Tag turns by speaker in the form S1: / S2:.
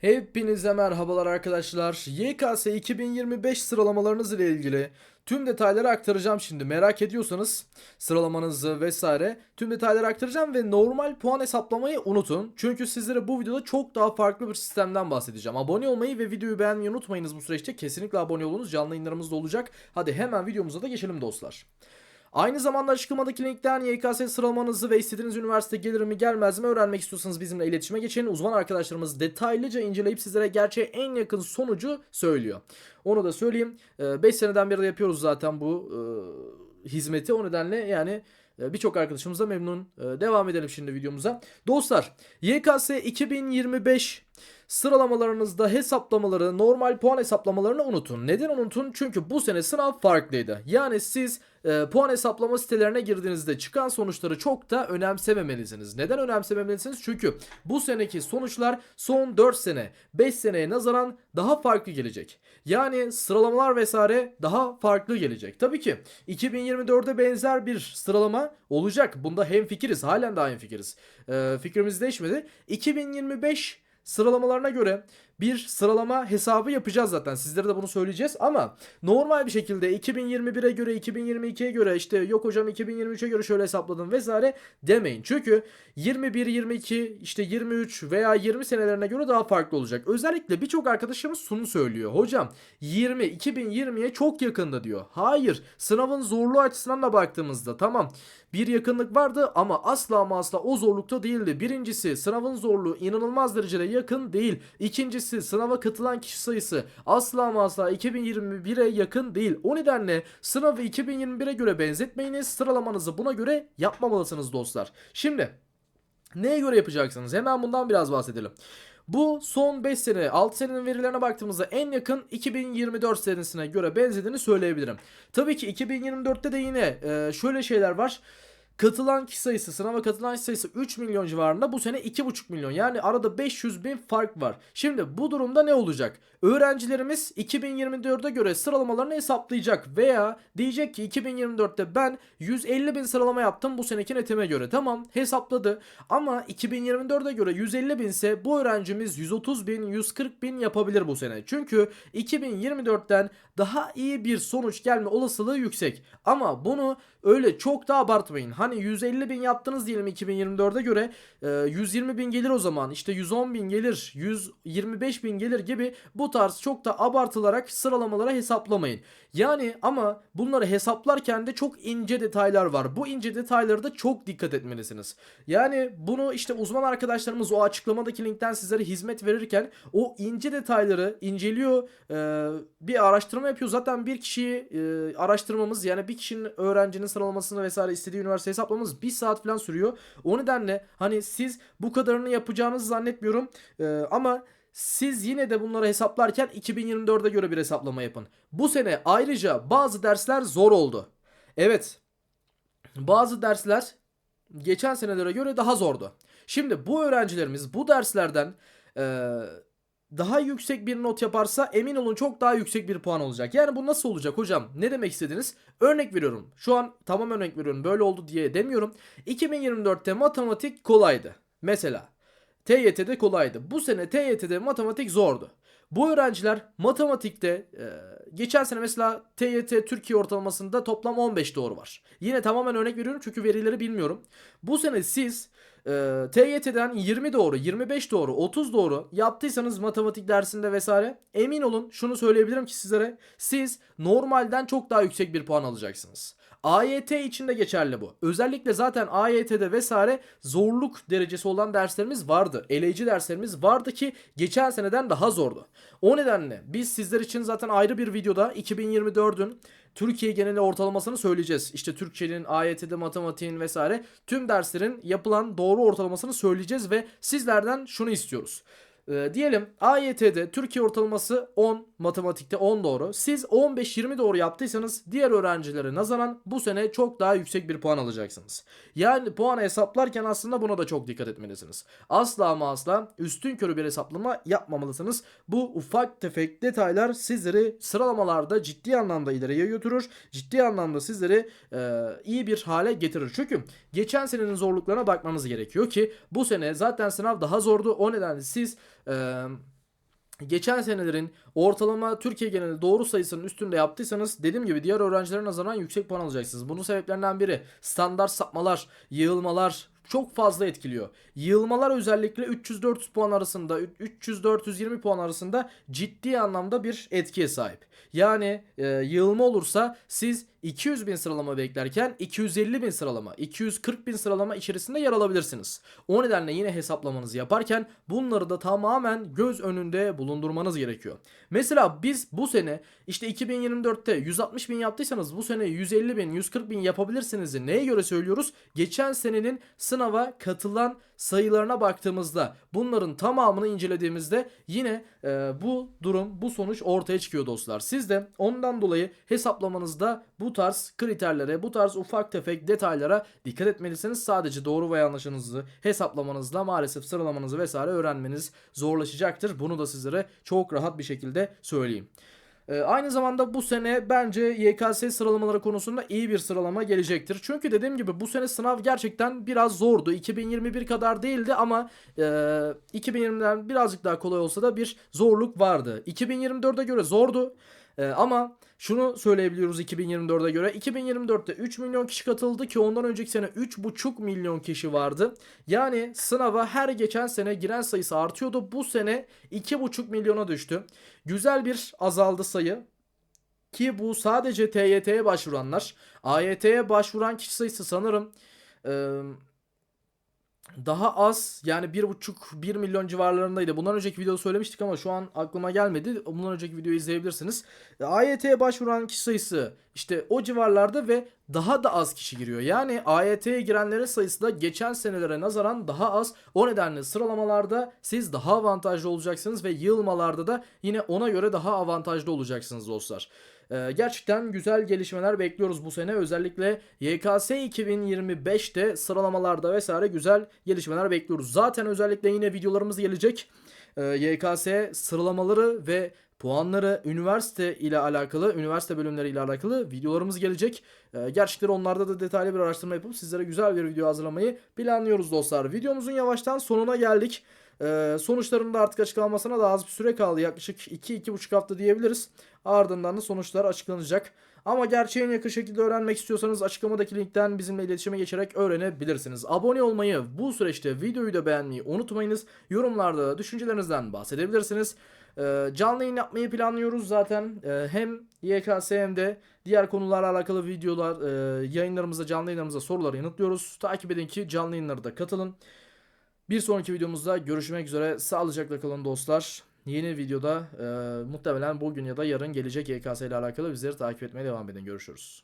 S1: Hepinize merhabalar arkadaşlar. YKS 2025 sıralamalarınız ile ilgili tüm detayları aktaracağım şimdi. Merak ediyorsanız sıralamanızı vesaire tüm detayları aktaracağım ve normal puan hesaplamayı unutun. Çünkü sizlere bu videoda çok daha farklı bir sistemden bahsedeceğim. Abone olmayı ve videoyu beğenmeyi unutmayınız bu süreçte. Kesinlikle abone olunuz. Canlı yayınlarımız da olacak. Hadi hemen videomuza da geçelim dostlar. Aynı zamanda açıklamadaki linkten YKS sıralamanızı ve istediğiniz üniversite gelir mi gelmez mi öğrenmek istiyorsanız bizimle iletişime geçin. Uzman arkadaşlarımız detaylıca inceleyip sizlere gerçeğe en yakın sonucu söylüyor. Onu da söyleyeyim. 5 seneden beri de yapıyoruz zaten bu e, hizmeti. O nedenle yani e, birçok arkadaşımız da memnun. E, Devam edelim şimdi videomuza. Dostlar YKS 2025 Sıralamalarınızda hesaplamaları, normal puan hesaplamalarını unutun. Neden unutun? Çünkü bu sene sınav farklıydı. Yani siz e, puan hesaplama sitelerine girdiğinizde çıkan sonuçları çok da önemsememelisiniz. Neden önemsememelisiniz? Çünkü bu seneki sonuçlar son 4 sene, 5 seneye nazaran daha farklı gelecek. Yani sıralamalar vesaire daha farklı gelecek. Tabii ki 2024'e benzer bir sıralama olacak. Bunda hem fikiriz, halen de aynı fikiriz. E, fikrimiz değişmedi. 2025 sıralamalarına göre bir sıralama hesabı yapacağız zaten. Sizlere de bunu söyleyeceğiz ama normal bir şekilde 2021'e göre 2022'ye göre işte yok hocam 2023'e göre şöyle hesapladım vesaire demeyin. Çünkü 21, 22 işte 23 veya 20 senelerine göre daha farklı olacak. Özellikle birçok arkadaşımız şunu söylüyor. Hocam 20 2020'ye çok yakında diyor. Hayır sınavın zorluğu açısından da baktığımızda tamam bir yakınlık vardı ama asla ama asla o zorlukta değildi. Birincisi sınavın zorluğu inanılmaz derecede yakın değil. İkincisi sınava katılan kişi sayısı asla ama asla 2021'e yakın değil. O nedenle sınavı 2021'e göre benzetmeyiniz. Sıralamanızı buna göre yapmamalısınız dostlar. Şimdi neye göre yapacaksınız? Hemen bundan biraz bahsedelim. Bu son 5 sene 6 senenin verilerine baktığımızda en yakın 2024 senesine göre benzediğini söyleyebilirim. Tabii ki 2024'te de yine şöyle şeyler var. Katılan kişi sayısı sınava katılan kişi sayısı 3 milyon civarında bu sene 2,5 milyon yani arada 500 bin fark var. Şimdi bu durumda ne olacak? Öğrencilerimiz 2024'e göre sıralamalarını hesaplayacak veya diyecek ki 2024'te ben 150 bin sıralama yaptım bu seneki netime göre. Tamam hesapladı ama 2024'e göre 150 bin ise bu öğrencimiz 130 bin 140 bin yapabilir bu sene. Çünkü 2024'ten daha iyi bir sonuç gelme olasılığı yüksek. Ama bunu öyle çok da abartmayın. Hani 150 bin yaptınız diyelim 2024'e göre e, 120 bin gelir o zaman işte 110 bin gelir 125 bin gelir gibi bu tarz çok da abartılarak sıralamalara hesaplamayın. Yani ama bunları hesaplarken de çok ince detaylar var. Bu ince detaylara da çok dikkat etmelisiniz. Yani bunu işte uzman arkadaşlarımız o açıklamadaki linkten sizlere hizmet verirken o ince detayları inceliyor. e, bir araştırma yapıyor. Zaten bir kişiyi e, araştırmamız yani bir kişinin öğrencinin sıralamasını vesaire istediği üniversite hesaplamamız bir saat falan sürüyor. O nedenle hani siz bu kadarını yapacağınızı zannetmiyorum. E, ama siz yine de bunları hesaplarken 2024'e göre bir hesaplama yapın. Bu sene ayrıca bazı dersler zor oldu. Evet. Bazı dersler geçen senelere göre daha zordu. Şimdi bu öğrencilerimiz bu derslerden eee, daha yüksek bir not yaparsa emin olun çok daha yüksek bir puan olacak. Yani bu nasıl olacak hocam? Ne demek istediniz? Örnek veriyorum. Şu an tamam örnek veriyorum. Böyle oldu diye demiyorum. 2024'te matematik kolaydı. Mesela TYT'de kolaydı. Bu sene TYT'de matematik zordu. Bu öğrenciler matematikte e, geçen sene mesela TYT Türkiye ortalamasında toplam 15 doğru var. Yine tamamen örnek veriyorum çünkü verileri bilmiyorum. Bu sene siz e, TYT'den 20 doğru, 25 doğru, 30 doğru yaptıysanız matematik dersinde vesaire emin olun şunu söyleyebilirim ki sizlere siz normalden çok daha yüksek bir puan alacaksınız. AYT için de geçerli bu. Özellikle zaten AYT'de vesaire zorluk derecesi olan derslerimiz vardı. Eleyici derslerimiz vardı ki geçen seneden daha zordu. O nedenle biz sizler için zaten ayrı bir videoda 2024'ün Türkiye geneli ortalamasını söyleyeceğiz. İşte Türkçenin, AYT'de, matematiğin vesaire tüm derslerin yapılan doğru ortalamasını söyleyeceğiz ve sizlerden şunu istiyoruz. Ee, diyelim AYT'de Türkiye ortalaması 10, matematikte 10 doğru. Siz 15-20 doğru yaptıysanız diğer öğrencilere nazaran bu sene çok daha yüksek bir puan alacaksınız. Yani puanı hesaplarken aslında buna da çok dikkat etmelisiniz. Asla ama asla üstün körü bir hesaplama yapmamalısınız. Bu ufak tefek detaylar sizleri sıralamalarda ciddi anlamda ileriye götürür. Ciddi anlamda sizleri e, iyi bir hale getirir. Çünkü geçen senenin zorluklarına bakmanız gerekiyor ki bu sene zaten sınav daha zordu. O nedenle siz e, geçen senelerin ortalama Türkiye geneli doğru sayısının üstünde yaptıysanız dediğim gibi diğer öğrencilere nazaran yüksek puan alacaksınız. Bunun sebeplerinden biri standart sapmalar, yığılmalar çok fazla etkiliyor. Yığılmalar özellikle 300-400 puan arasında, 300-420 puan arasında ciddi anlamda bir etkiye sahip. Yani e, yığılma olursa siz 200 bin sıralama beklerken 250 bin sıralama, 240 bin sıralama içerisinde yer alabilirsiniz. O nedenle yine hesaplamanızı yaparken bunları da tamamen göz önünde bulundurmanız gerekiyor. Mesela biz bu sene işte 2024'te 160 bin yaptıysanız bu sene 150 bin, 140 bin yapabilirsiniz. Neye göre söylüyoruz? Geçen senenin sınava katılan sayılarına baktığımızda bunların tamamını incelediğimizde yine e, bu durum, bu sonuç ortaya çıkıyor dostlar. Siz de ondan dolayı hesaplamanızda bu tarz kriterlere, bu tarz ufak tefek detaylara dikkat etmelisiniz. Sadece doğru ve yanlışınızı hesaplamanızla maalesef sıralamanızı vesaire öğrenmeniz zorlaşacaktır. Bunu da sizlere çok rahat bir şekilde söyleyeyim. Ee, aynı zamanda bu sene bence YKS sıralamaları konusunda iyi bir sıralama gelecektir. Çünkü dediğim gibi bu sene sınav gerçekten biraz zordu. 2021 kadar değildi ama e, 2020'den birazcık daha kolay olsa da bir zorluk vardı. 2024'e göre zordu. E, ama şunu söyleyebiliyoruz 2024'e göre. 2024'te 3 milyon kişi katıldı ki ondan önceki sene 3,5 milyon kişi vardı. Yani sınava her geçen sene giren sayısı artıyordu. Bu sene 2,5 milyona düştü. Güzel bir azaldı sayı. Ki bu sadece TYT'ye başvuranlar. AYT'ye başvuran kişi sayısı sanırım eee, daha az yani 1,5-1 milyon civarlarındaydı. Bundan önceki videoda söylemiştik ama şu an aklıma gelmedi. Bundan önceki videoyu izleyebilirsiniz. AYT'ye başvuran kişi sayısı işte o civarlarda ve daha da az kişi giriyor. Yani AYT'ye girenlerin sayısı da geçen senelere nazaran daha az. O nedenle sıralamalarda siz daha avantajlı olacaksınız ve yığılmalarda da yine ona göre daha avantajlı olacaksınız dostlar. Ee, gerçekten güzel gelişmeler bekliyoruz bu sene. Özellikle YKS 2025'te sıralamalarda vesaire güzel gelişmeler bekliyoruz. Zaten özellikle yine videolarımız gelecek. Ee, YKS sıralamaları ve puanları üniversite ile alakalı, üniversite bölümleri ile alakalı videolarımız gelecek. Ee, gerçekten onlarda da detaylı bir araştırma yapıp sizlere güzel bir video hazırlamayı planlıyoruz dostlar. Videomuzun yavaştan sonuna geldik. Ee, sonuçlarının da artık açıklanmasına daha az bir süre kaldı. Yaklaşık 2-2,5 hafta diyebiliriz. Ardından da sonuçlar açıklanacak. Ama gerçeği en yakın şekilde öğrenmek istiyorsanız açıklamadaki linkten bizimle iletişime geçerek öğrenebilirsiniz. Abone olmayı, bu süreçte videoyu da beğenmeyi unutmayınız. Yorumlarda da düşüncelerinizden bahsedebilirsiniz. Ee, canlı yayın yapmayı planlıyoruz zaten. Ee, hem YKS hem de diğer konularla alakalı videolar, e, yayınlarımızda, canlı yayınlarımızda soruları yanıtlıyoruz. Takip edin ki canlı yayınlara da katılın. Bir sonraki videomuzda görüşmek üzere. Sağlıcakla kalın dostlar. Yeni videoda e, muhtemelen bugün ya da yarın gelecek YKS ile alakalı bizleri takip etmeye devam edin. Görüşürüz.